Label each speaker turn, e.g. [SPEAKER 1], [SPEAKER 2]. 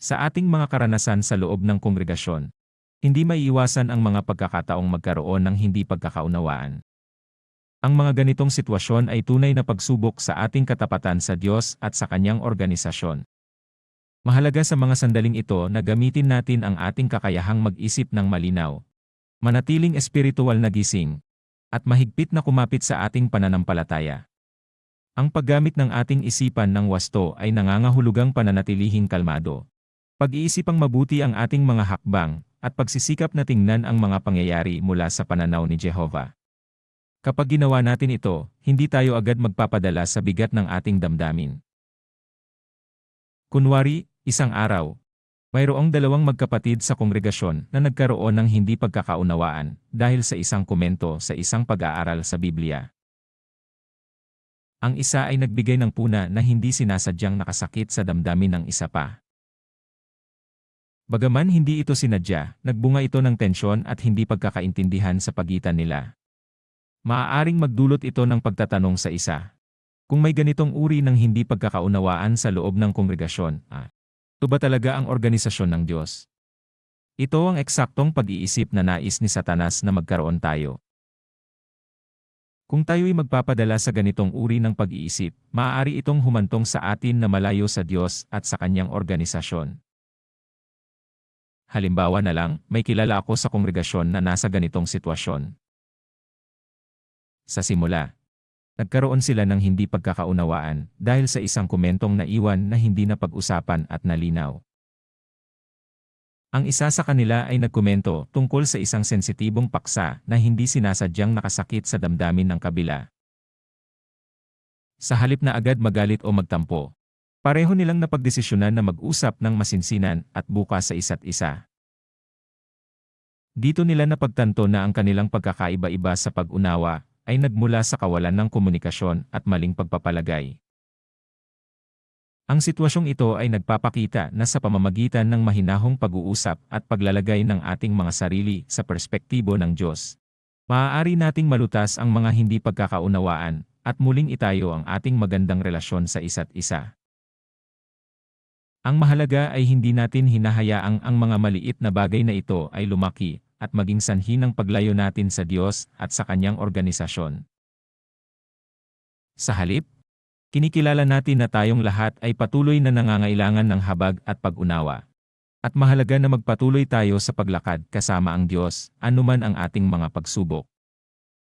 [SPEAKER 1] Sa ating mga karanasan sa loob ng kongregasyon, hindi maiiwasan ang mga pagkakataong magkaroon ng hindi pagkakaunawaan. Ang mga ganitong sitwasyon ay tunay na pagsubok sa ating katapatan sa Diyos at sa Kanyang organisasyon. Mahalaga sa mga sandaling ito na gamitin natin ang ating kakayahang mag-isip ng malinaw, manatiling espiritual na gising, at mahigpit na kumapit sa ating pananampalataya. Ang paggamit ng ating isipan ng wasto ay nangangahulugang pananatilihing kalmado. Pag-iisipang mabuti ang ating mga hakbang, at pagsisikap na tingnan ang mga pangyayari mula sa pananaw ni Jehovah. Kapag ginawa natin ito, hindi tayo agad magpapadala sa bigat ng ating damdamin. Kunwari, isang araw, mayroong dalawang magkapatid sa kongregasyon na nagkaroon ng hindi pagkakaunawaan dahil sa isang komento sa isang pag-aaral sa Biblia. Ang isa ay nagbigay ng puna na hindi sinasadyang nakasakit sa damdamin ng isa pa. Bagaman hindi ito sinadya, nagbunga ito ng tensyon at hindi pagkakaintindihan sa pagitan nila. Maaaring magdulot ito ng pagtatanong sa isa. Kung may ganitong uri ng hindi pagkakaunawaan sa loob ng kongregasyon, ah, ito ba talaga ang organisasyon ng Diyos? Ito ang eksaktong pag-iisip na nais ni Satanas na magkaroon tayo. Kung tayo'y magpapadala sa ganitong uri ng pag-iisip, maaari itong humantong sa atin na malayo sa Diyos at sa kanyang organisasyon. Halimbawa na lang, may kilala ako sa kongregasyon na nasa ganitong sitwasyon. Sa simula, nagkaroon sila ng hindi pagkakaunawaan dahil sa isang komentong naiwan na hindi na pag-usapan at nalinaw. Ang isa sa kanila ay nagkomento tungkol sa isang sensitibong paksa na hindi sinasadyang nakasakit sa damdamin ng kabila. Sa halip na agad magalit o magtampo, pareho nilang napagdesisyonan na mag-usap ng masinsinan at bukas sa isa't isa. Dito nila napagtanto na ang kanilang pagkakaiba-iba sa pag-unawa ay nagmula sa kawalan ng komunikasyon at maling pagpapalagay. Ang sitwasyong ito ay nagpapakita na sa pamamagitan ng mahinahong pag-uusap at paglalagay ng ating mga sarili sa perspektibo ng Diyos, maaari nating malutas ang mga hindi pagkakaunawaan at muling itayo ang ating magandang relasyon sa isa't isa. Ang mahalaga ay hindi natin hinahayaang ang mga maliit na bagay na ito ay lumaki at maging sanhi ng paglayo natin sa Diyos at sa Kanyang organisasyon. Sa halip, kinikilala natin na tayong lahat ay patuloy na nangangailangan ng habag at pag-unawa. At mahalaga na magpatuloy tayo sa paglakad kasama ang Diyos, anuman ang ating mga pagsubok.